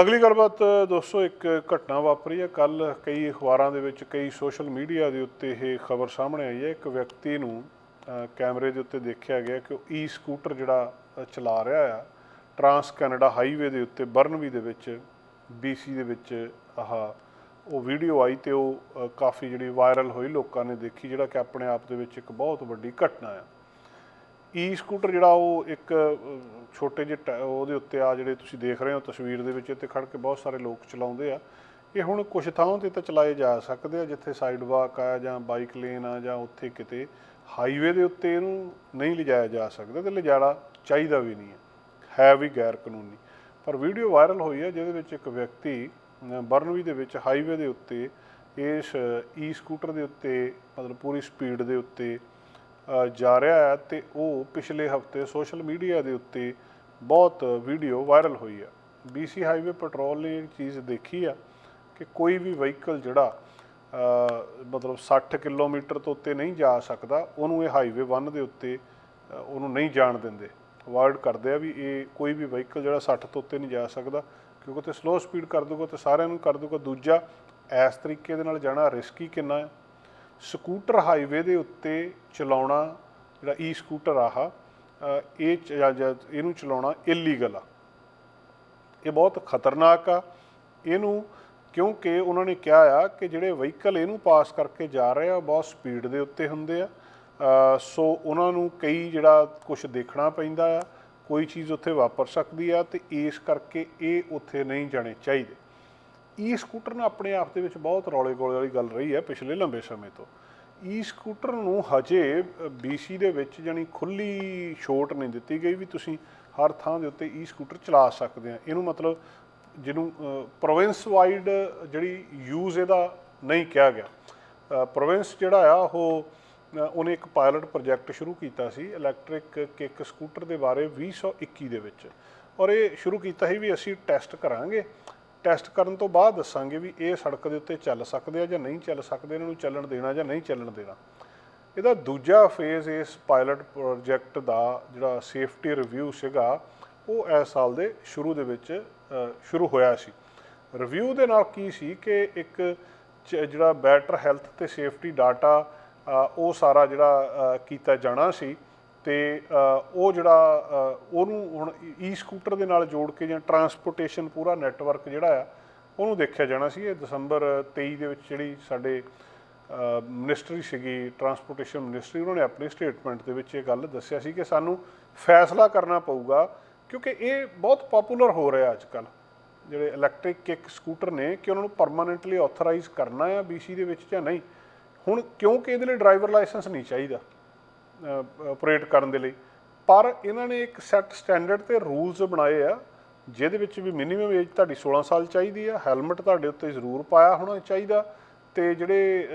ਅਗਲੀ ਗੱਲਬਾਤ ਦੋਸਤੋ, ਇੱਕ ਘਟਨਾ ਵਾਪਰੀ ਹੈ। ਕੱਲ ਕਈ ਅਖਬਾਰਾਂ ਦੇ ਵਿੱਚ, ਕਈ ਸੋਸ਼ਲ ਮੀਡੀਆ ਦੇ ਉੱਤੇ ਇਹ ਖਬਰ ਸਾਹਮਣੇ ਆਈ ਹੈ। ਇੱਕ ਵਿਅਕਤੀ ਨੂੰ ਕੈਮਰੇ ਦੇ ਉੱਤੇ ਦੇਖਿਆ ਗਿਆ ਕਿ ਉਹ ਈ ਸਕੂਟਰ ਜਿਹੜਾ ਚਲਾ ਰਿਹਾ ਆ, ਟਰਾਂਸ ਕੈਨੇਡਾ ਹਾਈਵੇ ਦੇ ਉੱਤੇ, ਬਰਨਵੀ ਦੇ ਵਿੱਚ BC ਦੇ ਵਿੱਚ ਆਹ, ਉਹ ਵੀਡੀਓ ਆਈ ਤੇ ਉਹ ਕਾਫੀ ਜਿਹੜੀ ਵਾਇਰਲ ਹੋਈ, ਲੋਕਾਂ ਨੇ ਦੇਖੀ, ਜਿਹੜਾ ਕਿ ਆਪਣੇ ਆਪ ਦੇ ਵਿੱਚ ਇੱਕ ਬਹੁਤ ਵੱਡੀ ਘਟਨਾ ਆ। ਈ ਸਕੂਟਰ ਜਿਹੜਾ ਉਹ ਇੱਕ ਛੋਟੇ ਜਿਹੇ ਟੈ- ਉਹਦੇ ਉੱਤੇ ਆ ਜਿਹੜੇ ਤੁਸੀਂ ਦੇਖ ਰਹੇ ਹੋ ਤਸਵੀਰ ਦੇ ਵਿੱਚ, ਇੱਥੇ ਖੜ ਕੇ ਬਹੁਤ ਸਾਰੇ ਲੋਕ ਚਲਾਉਂਦੇ ਆ। ਇਹ ਹੁਣ ਕੁਝ ਥਾਵਾਂ ਤੇ ਤਾਂ ਚਲਾਏ ਜਾ ਸਕਦੇ ਆ, ਜਿੱਥੇ ਸਾਈਡ ਵਾਕ ਆ ਜਾਂ ਬਾਈਕ ਲੇਨ ਆ ਜਾਂ ਉੱਥੇ ਕਿਤੇ ਹਾਈਵੇ ਦੇ ਉੱਤੇ ਇਹਨੂੰ ਨਹੀਂ ਲਿਜਾਇਆ ਜਾ ਸਕਦਾ ਤੇ ਲਿਜਾਣਾ ਚਾਹੀਦਾ ਵੀ ਨਹੀਂ ਹੈ। ਹੈ ਵੀ ਗੈਰ ਕਾਨੂੰਨੀ ਪਰ ਵੀਡੀਓ ਵਾਇਰਲ ਹੋਈ ਹੈ, ਜਿਹਦੇ ਵਿੱਚ ਇੱਕ ਵਿਅਕਤੀ ਬਰਨਵੀ ਦੇ ਵਿੱਚ ਹਾਈਵੇ ਦੇ ਉੱਤੇ, ਇਸ ਈ ਸਕੂਟਰ ਦੇ ਉੱਤੇ, ਮਤਲਬ ਪੂਰੀ ਸਪੀਡ ਦੇ ਉੱਤੇ ਜਾ ਰਿਹਾ ਹੈ ਤੇ ਉਹ ਪਿਛਲੇ ਹਫ਼ਤੇ ਸੋਸ਼ਲ ਮੀਡੀਆ ਦੇ ਉੱਤੇ ਬਹੁਤ ਵੀਡੀਓ ਵਾਇਰਲ ਹੋਈ ਹੈ। BC ਹਾਈਵੇ ਪੈਟਰੋਲ ਨੇ ਇਹ ਚੀਜ਼ ਦੇਖੀ ਆ ਕਿ ਕੋਈ ਵੀ ਵਹੀਕਲ ਜਿਹੜਾ ਮਤਲਬ 60 ਕਿਲੋਮੀਟਰ ਤੋਂ ਉੱਤੇ ਨਹੀਂ ਜਾ ਸਕਦਾ, ਉਹਨੂੰ ਇਹ ਹਾਈਵੇ 1 ਦੇ ਉੱਤੇ ਉਹਨੂੰ ਨਹੀਂ ਜਾਣ ਦਿੰਦੇ। ਅਵਾਇਡ ਕਰਦੇ ਆ ਵੀ ਇਹ ਕੋਈ ਵੀ ਵਹੀਕਲ ਜਿਹੜਾ 60 ਤੋਂ ਉੱਤੇ ਨਹੀਂ ਜਾ ਸਕਦਾ, ਕਿਉਂਕਿ ਤੇ ਸਲੋ ਸਪੀਡ ਕਰ ਦੂਗਾ ਤੇ ਸਾਰਿਆਂ ਨੂੰ ਕਰ ਦੂਗਾ ਦੂਜਾ, ਇਸ ਤਰੀਕੇ ਦੇ ਨਾਲ ਜਾਣਾ ਰਿਸਕੀ ਕਿੰਨਾ ਹੈ? ਸਕੂਟਰ ਹਾਈਵੇ ਦੇ ਉੱਤੇ ਚਲਾਉਣਾ ਜਿਹੜਾ ਈ ਸਕੂਟਰ ਆਹ ਇਹ ਚ- ਇਹਨੂੰ ਚਲਾਉਣਾ ਇਲੀਗਲ ਆ। ਇਹ ਬਹੁਤ ਖਤਰਨਾਕ ਆ। ਇਹਨੂੰ ਕਿਉਂਕਿ ਉਹਨਾਂ ਨੇ ਕਿਹਾ ਆ ਕਿ ਜਿਹੜੇ ਵਹੀਕਲ ਇਹਨੂੰ ਪਾਸ ਕਰਕੇ ਜਾ ਰਹੇ ਆ ਬਹੁਤ ਸਪੀਡ ਦੇ ਉੱਤੇ ਹੁੰਦੇ ਆ। ਸੋ ਉਹਨਾਂ ਨੂੰ ਕਈ ਜਿਹੜਾ ਕੁਝ ਦੇਖਣਾ ਪੈਂਦਾ ਆ, ਕੋਈ ਚੀਜ਼ ਉੱਥੇ ਵਾਪਰ ਸਕਦੀ ਆ ਤੇ ਇਸ ਕਰਕੇ ਇਹ ਉੱਥੇ ਨਹੀਂ ਜਾਣੇ ਚਾਹੀਦੇ। ਈ ਸਕੂਟਰ ਨਾ ਆਪਣੇ ਆਪ ਦੇ ਵਿੱਚ ਬਹੁਤ ਰੌਲੇ ਗੋਲੇ ਵਾਲੀ ਗੱਲ ਰਹੀ ਹੈ ਪਿਛਲੇ ਲੰਬੇ ਸਮੇਂ ਤੋਂ। ਈ ਸਕੂਟਰ ਨੂੰ ਹਜੇ BC ਦੇ ਵਿੱਚ ਜਾਨੀ ਖੁੱਲੀ ਛੋਟ ਨਹੀਂ ਦਿੱਤੀ ਗਈ ਵੀ ਤੁਸੀਂ ਹਰ ਥਾਂ ਦੇ ਉੱਤੇ ਈ ਸਕੂਟਰ ਚਲਾ ਸਕਦੇ ਆ। ਇਹਨੂੰ ਮਤਲਬ ਜਿਹਨੂੰ ਪ੍ਰੋਵਿੰਸ ਵਾਈਡ ਜਿਹੜੀ ਯੂਜ਼ ਇਹਦਾ ਨਹੀਂ ਕਿਹਾ ਗਿਆ। ਪ੍ਰੋਵਿੰਸ ਜਿਹੜਾ ਆ, ਉਹ ਉਹਨੇ ਇੱਕ ਪਾਇਲਟ ਪ੍ਰੋਜੈਕਟ ਸ਼ੁਰੂ ਕੀਤਾ ਸੀ ਇਲੈਕਟ੍ਰਿਕ ਕਿੱਕ ਸਕੂਟਰ ਦੇ ਬਾਰੇ 2021 ਦੇ ਵਿੱਚ। ਔਰ ਇਹ ਸ਼ੁਰੂ ਕੀਤਾ ਸੀ ਵੀ ਅਸੀਂ ਟੈਸਟ ਕਰਾਂਗੇ। ਟੈਸਟ ਕਰਨ ਤੋਂ ਬਾਅਦ ਦੱਸਾਂਗੇ ਵੀ ਇਹ ਸੜਕ ਦੇ ਉੱਤੇ ਚੱਲ ਸਕਦੇ ਆ ਜਾਂ ਨਹੀਂ ਚੱਲ ਸਕਦੇ, ਇਹਨਾਂ ਨੂੰ ਚੱਲਣ ਦੇਣਾ ਜਾਂ ਨਹੀਂ ਚੱਲਣ ਦੇਣਾ। ਇਹਦਾ ਦੂਜਾ ਫੇਜ਼ ਇਸ ਪਾਇਲਟ ਪ੍ਰੋਜੈਕਟ ਦਾ ਜਿਹੜਾ ਸੇਫਟੀ ਰਿਵਿਊ ਸੀਗਾ, ਉਹ ਇਸ ਸਾਲ ਦੇ ਸ਼ੁਰੂ ਦੇ ਵਿੱਚ ਸ਼ੁਰੂ ਹੋਇਆ ਸੀ। ਰਿਵਿਊ ਦੇ ਨਾਲ ਕੀ ਸੀ ਕਿ ਇੱਕ ਚ- ਜਿਹੜਾ ਬੈਟਰ ਹੈਲਥ ਤੇ ਸੇਫਟੀ ਡਾਟਾ ਉਹ ਸਾਰਾ ਜਿਹੜਾ ਕੀਤਾ ਜਾਣਾ ਸੀ। ਤੇ ਉਹ ਜਿਹੜਾ ਉਹਨੂੰ ਹੁਣ ਈ ਸਕੂਟਰ ਦੇ ਨਾਲ ਜੋੜ ਕੇ ਜਾਂ ਟਰਾਂਸਪੋਰਟੇਸ਼ਨ ਪੂਰਾ ਨੈਟਵਰਕ ਜਿਹੜਾ ਆ, ਉਹਨੂੰ ਦੇਖਿਆ ਜਾਣਾ ਸੀ। ਇਹ ਦਸੰਬਰ 23 ਦੇ ਵਿੱਚ ਜਿਹੜੀ ਸਾਡੇ ਮਿਨਿਸਟਰੀ ਸੀਗੀ, ਟਰਾਂਸਪੋਰਟੇਸ਼ਨ ਮਿਨਿਸਟਰੀ, ਉਹਨਾਂ ਨੇ ਆਪਣੀ ਸਟੇਟਮੈਂਟ ਦੇ ਵਿੱਚ ਇਹ ਗੱਲ ਦੱਸਿਆ ਸੀ ਕਿ ਸਾਨੂੰ ਫੈਸਲਾ ਕਰਨਾ ਪਊਗਾ, ਕਿਉਂਕਿ ਇਹ ਬਹੁਤ ਪਪੂਲਰ ਹੋ ਰਿਹਾ ਅੱਜ ਕੱਲ ਜਿਹੜੇ ਇਲੈਕਟ੍ਰਿਕ ਕਿੱਕ ਸਕੂਟਰ ਨੇ, ਕਿ ਉਹਨਾਂ ਨੂੰ ਪਰਮਾਨੈਂਟਲੀ ਆਥੋਰਾਈਜ਼ ਕਰਨਾ ਹੈ BC ਦੇ ਵਿੱਚ ਜਾਂ ਨਹੀਂ। ਹੁਣ ਕਿਉਂਕਿ ਇਹਦੇ ਲਈ ਡਰਾਈਵਰ ਲਾਇਸੈਂਸ ਨਹੀਂ ਚਾਹੀਦਾ। ਆਪਰੇਟ ਕਰਨ ਦੇ ਲਈ। ਪਰ ਇਹਨਾਂ ਨੇ ਇੱਕ ਸੈੱਟ ਸਟੈਂਡਰਡ ਤੇ ਰੂਲਸ ਬਣਾਏ ਆ ਜਿਹਦੇ ਵਿੱਚ ਵੀ ਮਿਨੀਮਮ ਏਜ ਤੁਹਾਡੀ 16 ਸਾਲ ਚਾਹੀਦੀ ਆ ਹੈਲਮਟ ਤੁਹਾਡੇ ਉੱਤੇ ਜ਼ਰੂਰ ਪਾਇਆ ਹੋਣਾ ਚਾਹੀਦਾ ਤੇ ਜਿਹੜੇ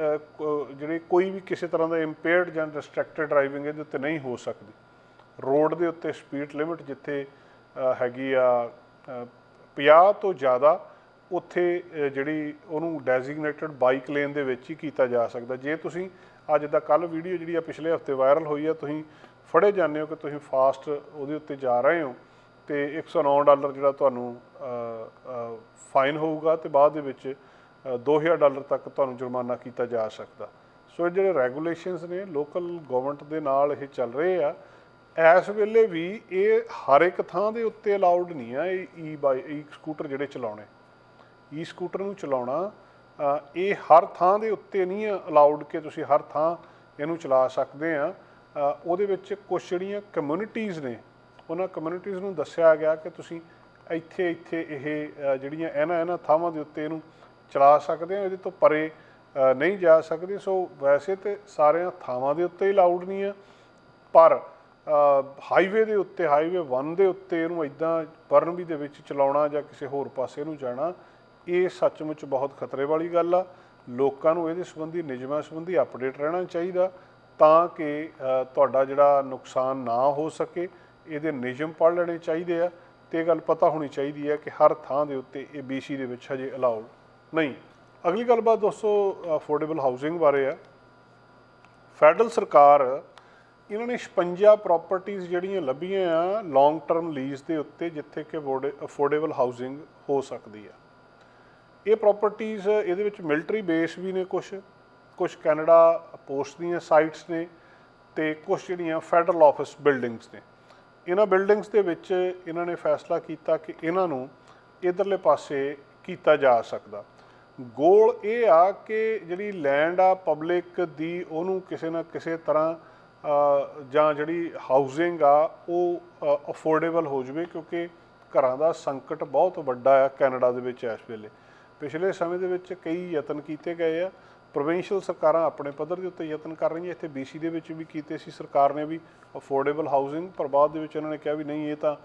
ਜਿਹੜੇ ਕੋਈ ਵੀ ਕਿਸੇ ਤਰ੍ਹਾਂ ਦਾ ਇੰਪੇਅਰਡ ਜਾਂ ਡਿਸਟਰੈਕਟਡ ਡਰਾਈਵਿੰਗ ਇਹਦੇ ਉੱਤੇ ਨਹੀਂ ਹੋ ਸਕਦੀ। ਰੋਡ ਦੇ ਉੱਤੇ ਸਪੀਡ ਲਿਮਿਟ ਜਿੱਥੇ ਹੈਗੀ ਆ ਅ, 50 ਤੋਂ ਜ਼ਿਆਦਾ ਉੱਥੇ ਜਿਹੜੀ ਉਹਨੂੰ ਡੈਜ਼ਿਗਨੇਟਡ ਬਾਈਕ ਲੇਨ ਦੇ ਵਿੱਚ ਹੀ ਕੀਤਾ ਜਾ ਸਕਦਾ। ਜੇ ਤੁਸੀਂ ਅੱਜ ਦਾ ਕੱਲ ਵੀਡੀਓ ਜਿਹੜੀ ਆ ਪਿਛਲੇ ਹਫ਼ਤੇ ਵਾਇਰਲ ਹੋਈ ਆ ਤੁਸੀਂ ਫੜੇ ਜਾਂਦੇ ਹੋ ਕਿ ਤੁਸੀਂ ਫਾਸਟ ਉਹਦੇ ਉੱਤੇ ਜਾ ਰਹੇ ਹੋ ਤੇ 109 ਡਾਲਰ ਜਿਹੜਾ ਤੁਹਾਨੂੰ ਫਾਈਨ ਹੋਊਗਾ ਤੇ ਬਾਅਦ ਦੇ ਵਿੱਚ ਅ, 2000 ਡਾਲਰ ਤੱਕ ਤੁਹਾਨੂੰ ਜੁਰਮਾਨਾ ਕੀਤਾ ਜਾ ਸਕਦਾ। ਸੋ ਇਹ ਜਿਹੜੇ ਰੈਗੂਲੇਸ਼ਨਸ ਨੇ ਲੋਕਲ ਗਵਰਨਮੈਂਟ ਦੇ ਨਾਲ ਇਹ ਚੱਲ ਰਹੇ ਆ। ਇਸ ਵੇਲੇ ਵੀ ਇਹ ਹਰ ਇੱਕ ਥਾਂ ਦੇ ਉੱਤੇ ਅਲਾਉਡ ਨਹੀਂ ਆ ਇਹ ਈ ਬਾਈ ਈ ਸਕੂਟਰ ਜਿਹੜੇ ਚਲਾਉਣੇ। ਈ ਸਕੂਟਰ ਨੂੰ ਚਲਾਉਣਾ ਇਹ ਹਰ ਥਾਂ ਦੇ ਉੱਤੇ ਨਹੀਂ ਅਲਾਉਡ ਕਿ ਤੁਸੀਂ ਹਰ ਥਾਂ ਇਹਨੂੰ ਚਲਾ ਸਕਦੇ ਆ। ਉਹਦੇ ਵਿੱਚ ਕੁਝ ਜਿਹੜੀਆਂ ਕਮਿਊਨਿਟੀਆਂ ਨੇ, ਉਹਨਾਂ ਕਮਿਊਨਿਟੀਆਂ ਨੂੰ ਦੱਸਿਆ ਗਿਆ ਕਿ ਤੁਸੀਂ ਇੱਥੇ ਇੱਥੇ ਇਹ ਜਿਹੜੀਆਂ ਇਹਨਾਂ ਇਹਨਾਂ ਥਾਵਾਂ ਦੇ ਉੱਤੇ ਇਹਨੂੰ ਚਲਾ ਸਕਦੇ ਆ। ਇਹਦੇ ਤੋਂ ਪਰੇ ਨਹੀਂ ਜਾ ਸਕਦੇ। ਸੋ ਵੈਸੇ ਤੇ ਸਾਰਿਆਂ ਥਾਵਾਂ ਦੇ ਉੱਤੇ ਹੀ ਅਲਾਉਡ ਨਹੀਂ ਆ, ਪਰ ਹਾਈਵੇ ਦੇ ਉੱਤੇ ਹਾਈਵੇ 1 ਦੇ ਉੱਤੇ ਇਹਨੂੰ ਇਦਾਂ ਬਰਨਬੀ ਦੇ ਵਿੱਚ ਚਲਾਉਣਾ ਜਾਂ ਕਿਸੇ ਹੋਰ ਪਾਸੇ ਨੂੰ ਜਾਣਾ ਇਹ ਸੱਚਮੁੱਚ ਬਹੁਤ ਖਤਰੇ ਵਾਲੀ ਗੱਲ ਆ। ਲੋਕਾਂ ਨੂੰ ਇਹਦੇ ਸੰਬੰਧੀ, ਨਿਯਮਾਂ ਸੰਬੰਧੀ ਅਪਡੇਟ ਰਹਿਣਾ ਚਾਹੀਦਾ ਤਾਂ ਕਿ ਤੁਹਾਡਾ ਜਿਹੜਾ ਨੁਕਸਾਨ ਨਾ ਹੋ ਸਕੇ। ਇਹਦੇ ਨਿਯਮ ਪੜ੍ਹ ਲੈਣੇ ਚਾਹੀਦੇ ਆ ਤੇ ਇਹ ਗੱਲ ਪਤਾ ਹੋਣੀ ਚਾਹੀਦੀ ਹੈ ਕਿ ਹਰ ਥਾਂ ਦੇ ਉੱਤੇ ਇਹ BC ਦੇ ਵਿੱਚ ਹਜੇ ਅਲਾਉਡ ਨਹੀਂ। ਅਗਲੀ ਗੱਲਬਾਤ ਦੋਸਤੋ ਅਫੋਰਡੇਬਲ ਹਾਊਸਿੰਗ ਬਾਰੇ ਆ। ਫੈਡਰਲ ਸਰਕਾਰ ਇਹਨਾਂ ਨੇ 56 ਪ੍ਰਾਪਰਟੀਆਂ ਜਿਹੜੀਆਂ ਲੱਭੀਆਂ ਆ ਲੌਂਗ ਟਰਮ ਲੀਜ਼ ਦੇ ਉੱਤੇ ਜਿੱਥੇ ਕਿ ਅਫੋਰਡੇਬਲ ਹਾਊਸਿੰਗ ਹੋ ਸਕਦੀ ਆ। ਇਹ ਪ੍ਰਾਪਰਟੀਆਂ ਇਹਦੇ ਵਿੱਚ ਮਿਲਟਰੀ ਬੇਸ ਵੀ ਨੇ ਕੁਝ ਕੁਝ ਕੈਨੇਡਾ ਪੋਸਟ ਦੀਆਂ ਸਾਈਟਸ ਨੇ ਤੇ ਕੁਝ ਜਿਹੜੀਆਂ ਫੈਡਰਲ ਆਫਿਸ ਬਿਲਡਿੰਗਸ ਨੇ। ਇਹਨਾਂ ਬਿਲਡਿੰਗਸ ਦੇ ਵਿੱਚ ਇਹਨਾਂ ਨੇ ਫੈਸਲਾ ਕੀਤਾ ਕਿ ਇਹਨਾਂ ਨੂੰ ਇਧਰਲੇ ਪਾਸੇ ਕੀਤਾ ਜਾ ਸਕਦਾ। ਗੋਲ ਇਹ ਆ ਕਿ ਜਿਹੜੀ ਲੈਂਡ ਆ ਪਬਲਿਕ ਦੀ ਉਹਨੂੰ ਕਿਸੇ ਨਾ ਕਿਸੇ ਤਰ੍ਹਾਂ ਜਾਂ ਜਿਹੜੀ ਹਾਊਸਿੰਗ ਆ ਉਹ ਅਫੋਰਡੇਬਲ ਹੋ ਜਵੇ ਕਿਉਂਕਿ ਘਰਾਂ ਦਾ ਸੰਕਟ ਬਹੁਤ ਵੱਡਾ ਆ ਕੈਨੇਡਾ ਦੇ ਵਿੱਚ ਇਸ ਵੇਲੇ। ਪਿਛਲੇ ਸਮੇਂ ਦੇ ਵਿੱਚ ਕਈ ਯਤਨ ਕੀਤੇ ਗਏ ਆ। ਪ੍ਰੋਵਿੰਸ਼ੀਅਲ ਸਰਕਾਰਾਂ ਆਪਣੇ ਪੱਧਰ ਦੇ ਉੱਤੇ ਯਤਨ ਕਰ ਰਹੀਆਂ। ਇੱਥੇ BC ਦੇ ਵਿੱਚ ਵੀ ਕੀਤੇ ਸੀ। ਸਰਕਾਰ ਨੇ ਵੀ ਅਫੋਰਡੇਬਲ ਹਾਊਸਿੰਗ ਪਰ ਬਾਅਦ ਦੇ ਵਿੱਚ ਉਹਨਾਂ ਨੇ ਕਿਹਾ ਵੀ ਨਹੀਂ, ਇਹ ਤਾਂ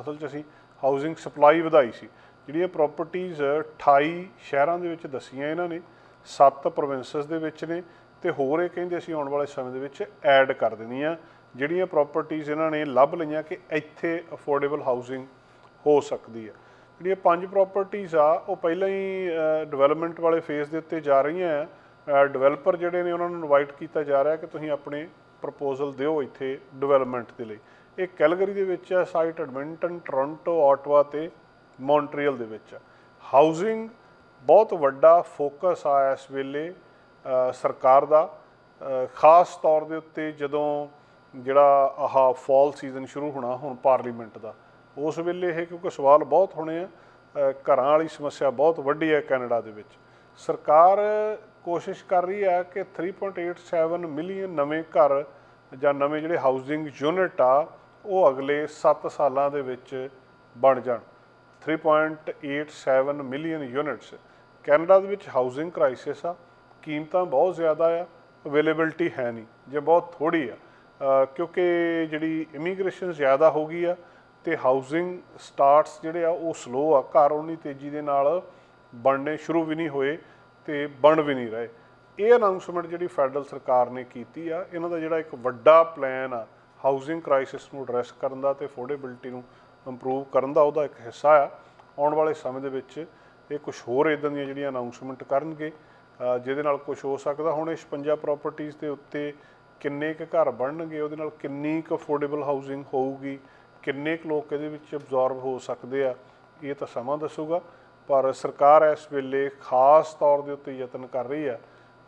ਅਸਲ 'ਚ ਅਸੀਂ ਹਾਊਸਿੰਗ ਸਪਲਾਈ ਵਧਾਈ ਸੀ। ਜਿਹੜੀਆਂ ਪ੍ਰਾਪਰਟੀਆਂ 28 ਸ਼ਹਿਰਾਂ ਦੇ ਵਿੱਚ ਦਸੀਆਂ ਇਹਨਾਂ ਨੇ 7 ਪ੍ਰੋਵਿੰਸਸ ਦੇ ਵਿੱਚ ਨੇ ਤੇ ਹੋਰ ਇਹ ਕਹਿੰਦੇ ਅਸੀਂ ਆਉਣ ਵਾਲੇ ਸਮੇਂ ਦੇ ਵਿੱਚ ਐਡ ਕਰ ਦੇਣੀਆਂ। ਜਿਹੜੀਆਂ ਪ੍ਰਾਪਰਟੀਆਂ ਇਹਨਾਂ ਨੇ ਲੱਭ ਲਈਆਂ ਕਿ ਇੱਥੇ ਅਫੋਰਡੇਬਲ ਹਾਊਸਿੰਗ ਹੋ ਸਕਦੀ ਹੈ। ਜਿਹੜੀਆਂ ਪੰਜ ਪ੍ਰਾਪਰਟੀਆਂ ਆ, ਉਹ ਪਹਿਲਾਂ ਹੀ ਡਿਵੈਲਪਮੈਂਟ ਵਾਲੇ ਫੇਜ਼ ਦੇ ਉੱਤੇ ਜਾ ਰਹੀਆਂ ਆ। ਡਿਵੈਲਪਰ ਜਿਹੜੇ ਨੇ ਉਹਨਾਂ ਨੂੰ ਇਨਵਾਈਟ ਕੀਤਾ ਜਾ ਰਿਹਾ ਕਿ ਤੁਸੀਂ ਆਪਣੇ ਪ੍ਰਪੋਜ਼ਲ ਦਿਓ ਇੱਥੇ ਡਿਵੈਲਪਮੈਂਟ ਦੇ ਲਈ। ਇਹ ਕੈਲਗਰੀ ਦੇ ਵਿੱਚ ਆ ਸਾਈਟ ਐਡਮਿੰਟਨ ਟੋਰਾਂਟੋ ਆਟਵਾ ਤੇ ਮੌਂਟਰੀਅਲ ਦੇ ਵਿੱਚ ਆ। ਹਾਊਸਿੰਗ ਬਹੁਤ ਵੱਡਾ ਫੋਕਸ ਆ ਇਸ ਵੇਲੇ ਸਰਕਾਰ ਦਾ। ਖਾਸ ਤੌਰ ਦੇ ਉੱਤੇ ਜਦੋਂ ਜਿਹੜਾ ਆਹ ਫਾਲ ਸੀਜ਼ਨ ਸ਼ੁਰੂ ਹੋਣਾ, ਹੁਣ ਪਾਰਲੀਮੈਂਟ ਦਾ ਉਸ ਵੇਲੇ ਇਹ ਕਿਉਂਕਿ ਸਵਾਲ ਬਹੁਤ ਹੋਣੇ ਆ ਘਰਾਂ ਵਾਲੀ ਸਮੱਸਿਆ ਬਹੁਤ ਵੱਡੀ ਹੈ ਕੈਨੇਡਾ ਦੇ ਵਿੱਚ। ਸਰਕਾਰ ਕੋਸ਼ਿਸ਼ ਕਰ ਰਹੀ ਹੈ ਕਿ 3.87 ਮਿਲੀਅਨ ਨਵੇਂ ਘਰ ਜਾਂ ਨਵੇਂ ਜਿਹੜੇ ਹਾਊਸਿੰਗ ਯੂਨਿਟ ਆ, ਉਹ ਅਗਲੇ 7 ਸਾਲਾਂ ਦੇ ਵਿੱਚ ਬਣ ਜਾਣ। 3.87 ਮਿਲੀਅਨ ਯੂਨਿਟਸ ਕੈਨੇਡਾ ਦੇ ਵਿੱਚ ਹਾਊਸਿੰਗ ਕ੍ਰਾਈਸਿਸ ਆ, ਕੀਮਤਾਂ ਬਹੁਤ ਜ਼ਿਆਦਾ ਆ ਅਵੇਲੇਬਿਲਟੀ ਹੈ ਨਹੀਂ, ਜੇ ਬਹੁਤ ਥੋੜੀ ਆ। ਕਿਉਂਕਿ ਜਿਹੜੀ ਇਮੀਗ੍ਰੇਸ਼ਨ ਜ਼ਿਆਦਾ ਹੋ ਗਈ ਆ ਤੇ ਹਾਊਸਿੰਗ ਸਟਾਰਟਸ ਜਿਹੜੇ ਆ ਉਹ ਸਲੋ ਆ। ਘਰ ਉਨੀ ਤੇਜ਼ੀ ਦੇ ਨਾਲ ਬਣਨੇ ਸ਼ੁਰੂ ਵੀ ਨਹੀਂ ਹੋਏ ਤੇ ਬਣ ਵੀ ਨਹੀਂ ਰਹੇ। ਇਹ ਅਨਾਉਂਸਮੈਂਟ ਜਿਹੜੀ ਫੈਡਰਲ ਸਰਕਾਰ ਨੇ ਕੀਤੀ ਆ, ਇਹਨਾਂ ਦਾ ਜਿਹੜਾ ਇੱਕ ਵੱਡਾ ਪਲਾਨ ਆ ਹਾਊਸਿੰਗ ਕ੍ਰਾਈਸਿਸ ਨੂੰ ਐਡਰੈਸ ਕਰਨ ਦਾ ਤੇ ਅਫੋਰਡੇਬਿਲਟੀ ਨੂੰ ਇੰਪਰੂਵ ਕਰਨ ਦਾ, ਉਹਦਾ ਇੱਕ ਹਿੱਸਾ ਆ। ਆਉਣ ਵਾਲੇ ਸਮੇਂ ਦੇ ਵਿੱਚ ਇਹ ਕੁਝ ਹੋਰ ਇਦਾਂ ਦੀਆਂ ਜਿਹੜੀਆਂ ਅਨਾਉਂਸਮੈਂਟ ਕਰਨਗੇ ਜਿਹਦੇ ਨਾਲ ਕੁਝ ਹੋ ਸਕਦਾ। ਹੁਣ ਇਹ 56 ਪ੍ਰਾਪਰਟੀਆਂ ਦੇ ਉੱਤੇ ਕਿੰਨੇ ਕੁ ਘਰ ਬਣਨਗੇ, ਉਹਦੇ ਨਾਲ ਕਿੰਨੀ ਕੁ ਅਫੋਰਡੇਬਲ ਹਾਊਸਿੰਗ ਹੋਊਗੀ ਕਿੰਨੇ ਕੁ ਲੋਕ ਇਹਦੇ ਵਿੱਚ ਅਬਜ਼ੌਰਬ ਹੋ ਸਕਦੇ ਆ, ਇਹ ਤਾਂ ਸਮਾਂ ਦੱਸੂਗਾ। ਪਰ ਸਰਕਾਰ ਇਸ ਵੇਲੇ ਖਾਸ ਤੌਰ ਦੇ ਉੱਤੇ ਯਤਨ ਕਰ ਰਹੀ ਆ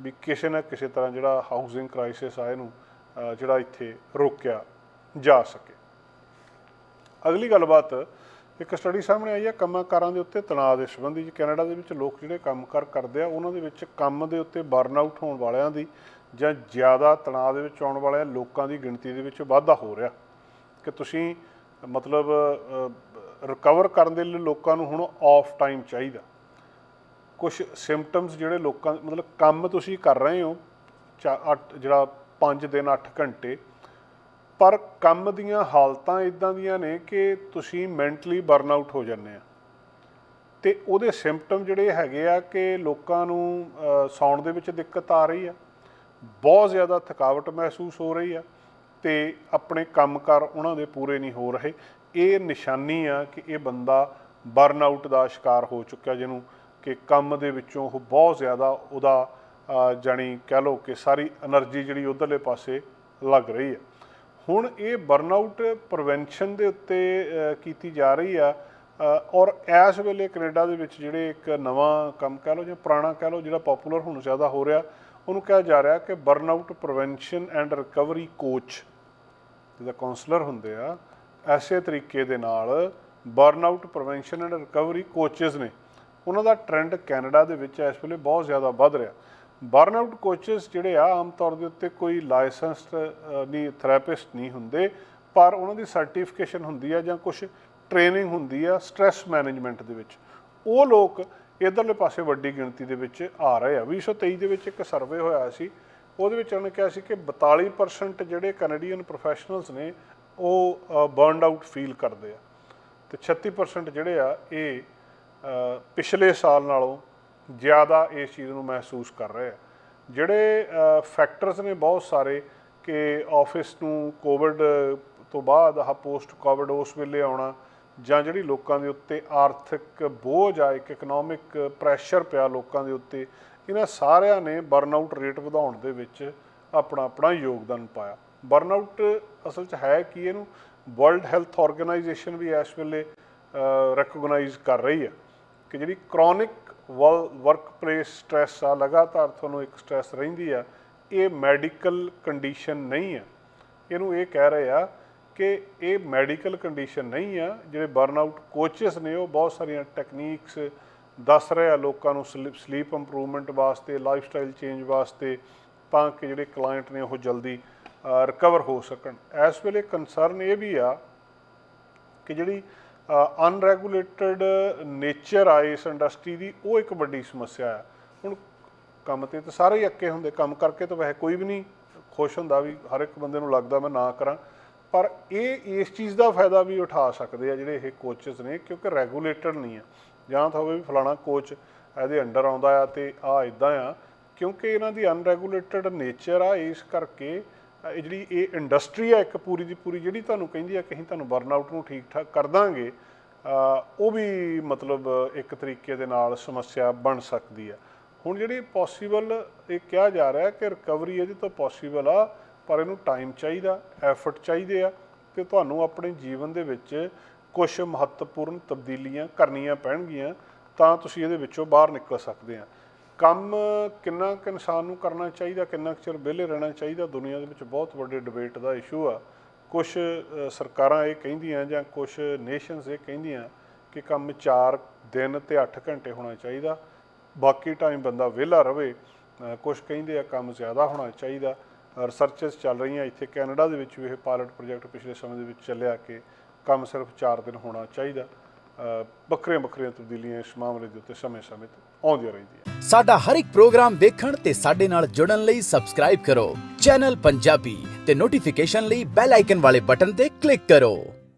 ਵੀ ਕਿਸੇ ਨਾ ਕਿਸੇ ਤਰ੍ਹਾਂ ਜਿਹੜਾ ਹਾਊਸਿੰਗ ਕ੍ਰਾਈਸਿਸ ਆ ਇਹਨੂੰ ਜਿਹੜਾ ਇੱਥੇ ਰੋਕਿਆ ਜਾ ਸਕੇ। ਅਗਲੀ ਗੱਲਬਾਤ, ਇੱਕ ਸਟੱਡੀ ਸਾਹਮਣੇ ਆਈ ਹੈ ਕੰਮਾਂ ਕਾਰਾਂ ਦੇ ਉੱਤੇ ਤਣਾਅ ਦੇ ਸੰਬੰਧੀ ਚ ਕੈਨੇਡਾ ਦੇ ਵਿੱਚ ਲੋਕ ਜਿਹੜੇ ਕੰਮਕਾਰ ਕਰਦੇ ਆ, ਉਹਨਾਂ ਦੇ ਵਿੱਚ ਕੰਮ ਦੇ ਉੱਤੇ ਬਰਨਆਊਟ ਹੋਣ ਵਾਲਿਆਂ ਦੀ ਜਾਂ ਜ਼ਿਆਦਾ ਤਣਾਅ ਦੇ ਵਿੱਚ ਆਉਣ ਵਾਲਿਆਂ ਲੋਕਾਂ ਦੀ ਗਿਣਤੀ ਦੇ ਵਿੱਚ ਵਾਧਾ ਹੋ ਰਿਹਾ। ਕਿ ਤੁਸੀਂ ਮਤਲਬ ਰਿਕਵਰ ਕਰਨ ਦੇ ਲਈ ਲੋਕਾਂ ਨੂੰ ਹੁਣ ਆਫ ਟਾਈਮ ਚਾਹੀਦਾ। ਕੁਝ ਸਿੰਪਟਮਸ ਜਿਹੜੇ ਲੋਕਾਂ ਮਤਲਬ ਕੰਮ ਤੁਸੀਂ ਕਰ ਰਹੇ ਹੋ ਚਾ- ਅੱਠ ਜਿਹੜਾ 5 ਦਿਨ 8 ਘੰਟੇ ਪਰ ਕੰਮ ਦੀਆਂ ਹਾਲਤਾਂ ਇਦਾਂ ਦੀਆਂ ਨੇ ਕਿ ਤੁਸੀਂ ਮੈਂਟਲੀ ਬਰਨਆਊਟ ਹੋ ਜਾਂਦੇ ਆ। ਤੇ ਉਹਦੇ ਸਿੰਪਟਮ ਜਿਹੜੇ ਹੈਗੇ ਆ ਕਿ ਲੋਕਾਂ ਨੂੰ ਅ, ਸੌਣ ਦੇ ਵਿੱਚ ਦਿੱਕਤ ਆ ਰਹੀ ਆ ਬਹੁਤ ਜ਼ਿਆਦਾ ਥਕਾਵਟ ਮਹਿਸੂਸ ਹੋ ਰਹੀ ਆ। ਤੇ ਆਪਣੇ ਕੰਮਕਾਰ ਉਹਨਾਂ ਦੇ ਪੂਰੇ ਨਹੀਂ ਹੋ ਰਹੇ। ਇਹ ਨਿਸ਼ਾਨੀ ਆ ਕਿ ਇਹ ਬੰਦਾ ਬਰਨਆਊਟ ਦਾ ਸ਼ਿਕਾਰ ਹੋ ਚੁੱਕਿਆ, ਜਿਹਨੂੰ ਕਿ ਕੰਮ ਦੇ ਵਿੱਚੋਂ ਉਹ ਬਹੁਤ ਜ਼ਿਆਦਾ ਉਹਦਾ ਜਾਨੀ ਕਹਿ ਲਓ ਕਿ ਸਾਰੀ એનર્ਜੀ ਜਿਹੜੀ ਉਧਰਲੇ ਪਾਸੇ ਲੱਗ ਰਹੀ ਹੈ। ਹੁਣ ਇਹ ਬਰਨਆਊਟ ਪ੍ਰੀਵੈਂਸ਼ਨ ਦੇ ਉੱਤੇ ਕੀਤੀ ਜਾ ਰਹੀ ਆ ਔਰ ਇਸ ਵੇਲੇ ਕੈਨੇਡਾ ਦੇ ਵਿੱਚ ਜਿਹੜੇ ਇੱਕ ਨਵਾਂ ਕੰਮ ਕਹਿ ਲਓ ਜਾਂ ਪੁਰਾਣਾ ਕਹਿ ਲਓ ਜਿਹੜਾ ਪਪੂਲਰ ਹੁਣ ਜ਼ਿਆਦਾ ਹੋ ਰਿਹਾ ਉਹਨੂੰ ਕਿਹਾ ਜਾ ਰਿਹਾ ਕਿ burnout prevention and recovery coach ਜਿਹਦਾ ਕਾਉਂਸਲਰ ਹੁੰਦੇ ਆ, ਐਸੇ ਤਰੀਕੇ ਦੇ ਨਾਲ burnout prevention and recovery coaches ਨੇ। ਉਹਨਾਂ ਦਾ ਟ੍ਰੈਂਡ ਕੈਨੇਡਾ ਦੇ ਵਿੱਚ ਇਸ ਵੇਲੇ ਬਹੁਤ ਜ਼ਿਆਦਾ ਵੱਧ ਰਿਹਾ। ਬਰਨਆਊਟ ਕੋਚਸ ਜਿਹੜੇ ਆ, ਆਮ ਤੌਰ ਦੇ ਉੱਤੇ ਕੋਈ ਲਾਇਸੈਂਸਡ ਨਹੀਂ ਥੈਰੇਪਿਸਟ ਨਹੀਂ ਹੁੰਦੇ, ਪਰ ਉਹਨਾਂ ਦੀ ਸਰਟੀਫਿਕੇਸ਼ਨ ਹੁੰਦੀ ਆ ਜਾਂ ਕੁਝ ਟ੍ਰੇਨਿੰਗ ਹੁੰਦੀ ਆ ਸਟ੍ਰੈਸ ਮੈਨੇਜਮੈਂਟ ਦੇ ਵਿੱਚ। ਉਹ ਲੋਕ ਇਧਰਲੇ ਪਾਸੇ ਵੱਡੀ ਗਿਣਤੀ ਦੇ ਵਿੱਚ ਆ ਰਹੇ ਆ। 2023 ਦੇ ਵਿੱਚ ਇੱਕ ਸਰਵੇ ਹੋਇਆ ਸੀ। ਉਹਦੇ ਵਿੱਚ ਉਹਨੇ ਕਿਹਾ ਸੀ ਕਿ 42% ਜਿਹੜੇ ਕੈਨੇਡੀਅਨ ਪ੍ਰੋਫੈਸ਼ਨਲਸ ਨੇ, ਉਹ ਬਰਨਡ ਆਊਟ ਫੀਲ ਕਰਦੇ ਆ। ਤੇ 36% ਜਿਹੜੇ ਆ, ਇਹ ਪਿਛਲੇ ਸਾਲ ਨਾਲੋਂ ਜ਼ਿਆਦਾ ਇਸ ਚੀਜ਼ ਨੂੰ ਮਹਿਸੂਸ ਕਰ ਰਹੇ ਆ। ਜਿਹੜੇ ਫੈਕਟਰਸ ਨੇ ਬਹੁਤ ਸਾਰੇ ਕਿ ਆਫਿਸ ਨੂੰ ਕੋਵਿਡ ਤੋਂ ਬਾਅਦ ਆਹ ਪੋਸਟ ਕੋਵਿਡ ਉਸ ਵੇਲੇ ਆਉਣਾ ਜਾਂ ਜਿਹੜੀ ਲੋਕਾਂ ਦੇ ਉੱਤੇ ਆਰਥਿਕ ਬੋਝ ਆ, ਇੱਕ ਇਕਨੋਮਿਕ ਪ੍ਰੈਸ਼ਰ ਪਿਆ ਲੋਕਾਂ ਦੇ ਉੱਤੇ, ਇਹਨਾਂ ਸਾਰਿਆਂ ਨੇ ਬਰਨਆਊਟ ਰੇਟ ਵਧਾਉਣ ਦੇ ਵਿੱਚ ਆਪਣਾ ਆਪਣਾ ਯੋਗਦਾਨ ਪਾਇਆ। ਬਰਨਆਊਟ ਅਸਲ 'ਚ ਹੈ ਕਿ ਇਹਨੂੰ? ਵਰਲਡ ਹੈਲਥ ਆਰਗੇਨਾਈਜੇਸ਼ਨ ਵੀ ਇਸ ਵੇਲੇ ਰੈਕਗਨਾਈਜ਼ ਕਰ ਰਹੀ ਹੈ ਕਿ ਜਿਹੜੀ ਕ੍ਰੋਨਿਕ ਵਰਕਪਲੇਸ ਸਟ੍ਰੈਸ ਆ, ਲਗਾਤਾਰ ਤੁਹਾਨੂੰ ਇੱਕ ਸਟ੍ਰੈਸ ਰਹਿੰਦੀ ਆ, ਇਹ ਮੈਡੀਕਲ ਕੰਡੀਸ਼ਨ ਨਹੀਂ ਆ ਇਹਨੂੰ ਇਹ ਕਹਿ ਰਹੇ ਆ ਕਿ ਇਹ ਮੈਡੀਕਲ ਕੰਡੀਸ਼ਨ ਨਹੀਂ ਆ ਜਿਹੜੇ ਬਰਨ ਆਊਟ ਕੋਚਸ ਨੇ, ਉਹ ਬਹੁਤ ਸਾਰੀਆਂ ਟੈਕਨੀਕਸ ਦੱਸ ਰਹੇ ਆ ਲੋਕਾਂ ਨੂੰ ਸਲੀਪ ਇੰਪਰੂਵਮੈਂਟ ਵਾਸਤੇ ਲਾਈਫ ਸਟਾਈਲ ਚੇਂਜ ਵਾਸਤੇ, ਤਾਂ ਕਿ ਜਿਹੜੇ ਕਲਾਇੰਟ ਨੇ ਉਹ ਜਲਦੀ ਰਿਕਵਰ ਹੋ ਸਕਣ। ਇਸ ਵੇਲੇ ਕੰਸਰਨ ਇਹ ਵੀ ਆ ਕਿ ਜਿਹੜੀ ਅਨਰੈਗੂਲੇਟਡ ਨੇਚਰ ਆ ਇਸ ਇੰਡਸਟਰੀ ਦੀ, ਉਹ ਇੱਕ ਵੱਡੀ ਸਮੱਸਿਆ ਆ। ਹੁਣ ਕੰਮ ਤੇ ਤਾਂ ਸਾਰੇ ਹੀ ਅੱਕੇ ਹੁੰਦੇ, ਕੰਮ ਕਰਕੇ ਤਾਂ ਵੈਸੇ ਕੋਈ ਵੀ ਨਹੀਂ ਖੁਸ਼ ਹੁੰਦਾ ਵੀ ਹਰ ਇੱਕ ਬੰਦੇ ਨੂੰ ਲੱਗਦਾ ਮੈਂ ਨਾ ਕਰਾਂ। ਪਰ ਇਹ ਇਸ ਚੀਜ਼ ਦਾ ਫਾਇਦਾ ਵੀ ਉਠਾ ਸਕਦੇ ਆ ਜਿਹੜੇ ਇਹ ਕੋਚਸ ਨੇ, ਕਿਉਂਕਿ ਰੈਗੂਲੇਟਡ ਨਹੀਂ ਆ। ਜਾਂ ਤਾਂ ਹੋਵੇ ਵੀ ਫਲਾਣਾ ਕੋਚ ਇਹਦੇ ਅੰਡਰ ਆਉਂਦਾ ਆ ਤੇ ਆ ਇਦਾਂ ਆ, ਕਿਉਂਕਿ ਇਹਨਾਂ ਦੀ ਅਨਰੈਗੂਲੇਟਡ ਨੇਚਰ ਆ, ਇਸ ਕਰਕੇ ਇਹ ਜਿਹੜੀ ਇਹ ਇੰਡਸਟਰੀ ਆ, ਇੱਕ ਪੂਰੀ ਦੀ ਪੂਰੀ ਜਿਹੜੀ ਤੁਹਾਨੂੰ ਕਹਿੰਦੀ ਆ ਕਿ ਅਸੀਂ ਤੁਹਾਨੂੰ ਬਰਨਆਊਟ ਨੂੰ ਠੀਕ ਠਾਕ ਕਰ ਦਾਂਗੇ ਉਹ ਵੀ ਮਤਲਬ ਇੱਕ ਤਰੀਕੇ ਦੇ ਨਾਲ ਸਮੱਸਿਆ ਬਣ ਸਕਦੀ ਆ। ਹੁਣ ਜਿਹੜੀ ਪੋਸੀਬਲ ਇਹ ਕਿਹਾ ਜਾ ਰਿਹਾ ਕਿ ਰਿਕਵਰੀ ਇਹਦੇ ਤੋਂ ਪੋਸੀਬਲ ਆ ਪਰ ਇਹਨੂੰ ਟਾਈਮ ਚਾਹੀਦਾ ਐਫਰਟ ਚਾਹੀਦੇ ਆ ਕਿ ਤੁਹਾਨੂੰ ਆਪਣੇ ਜੀਵਨ ਦੇ ਵਿੱਚ ਕੁਝ ਮਹੱਤਵਪੂਰਨ ਤਬਦੀਲੀਆਂ ਕਰਨੀਆਂ ਪੈਣਗੀਆਂ, ਤਾਂ ਤੁਸੀਂ ਇਹਦੇ ਵਿੱਚੋਂ ਬਾਹਰ ਨਿਕਲ ਸਕਦੇ ਆ। ਕੰਮ ਕਿੰਨਾ ਕੁ ਇਨਸਾਨ ਨੂੰ ਕਰਨਾ ਚਾਹੀਦਾ, ਕਿੰਨਾ ਕੁ ਚਿਰ ਵਿਹਲੇ ਰਹਿਣਾ ਚਾਹੀਦਾ, ਦੁਨੀਆ ਦੇ ਵਿੱਚ ਬਹੁਤ ਵੱਡੇ ਡਿਬੇਟ ਦਾ ਇਸ਼ੂ ਆ। ਕੁਝ ਸਰਕਾਰਾਂ ਇਹ ਕਹਿੰਦੀਆਂ ਜਾਂ ਕੁਝ ਨੇਸ਼ਨਸ ਇਹ ਕਹਿੰਦੀਆਂ ਕਿ ਕੰਮ 4 ਦਿਨ ਤੇ 8 ਘੰਟੇ ਹੋਣਾ ਚਾਹੀਦਾ, ਬਾਕੀ ਟਾਈਮ ਬੰਦਾ ਵਿਹਲਾ ਰਵੇ ਕੁਝ ਕਹਿੰਦੇ ਆ ਕੰਮ ਜ਼ਿਆਦਾ ਹੋਣਾ ਚਾਹੀਦਾ। ਰਿਸਰਚਸ ਚੱਲ ਰਹੀਆਂ ਇੱਥੇ ਕੈਨੇਡਾ ਦੇ ਵਿੱਚ ਵੀ ਇਹ ਪਾਇਲਟ ਪ੍ਰੋਜੈਕਟ ਪਿਛਲੇ ਸਮੇਂ ਦੇ ਵਿੱਚ ਚੱਲਿਆ ਕਿ ਕੰਮ ਸਿਰਫ 4 ਦਿਨ ਹੋਣਾ ਚਾਹੀਦਾ। ਵੱਖਰੀਆਂ ਵੱਖਰੀਆਂ ਤਬਦੀਲੀਆਂ ਇਸ ਮਾਮਲੇ ਦੇ ਉੱਤੇ ਸਮੇਂ-ਸਮੇਂ ਤੇ ਆਉਂਦੀਆਂ ਰਹਿੰਦੀਆਂ। ਸਾਡਾ ਹਰ ਇੱਕ ਪ੍ਰੋਗਰਾਮ ਦੇਖਣ ਤੇ ਸਾਡੇ ਨਾਲ ਜੁੜਨ ਲਈ ਸਬਸਕ੍ਰਾਈਬ ਕਰੋ। ਚੈਨਲ ਪੰਜਾਬੀ ਤੇ ਨੋਟੀਫਿਕੇਸ਼ਨ ਲਈ ਬੈਲ ਆਈਕਨ ਵਾਲੇ ਬਟਨ ਤੇ ਕਲਿੱਕ ਕਰੋ।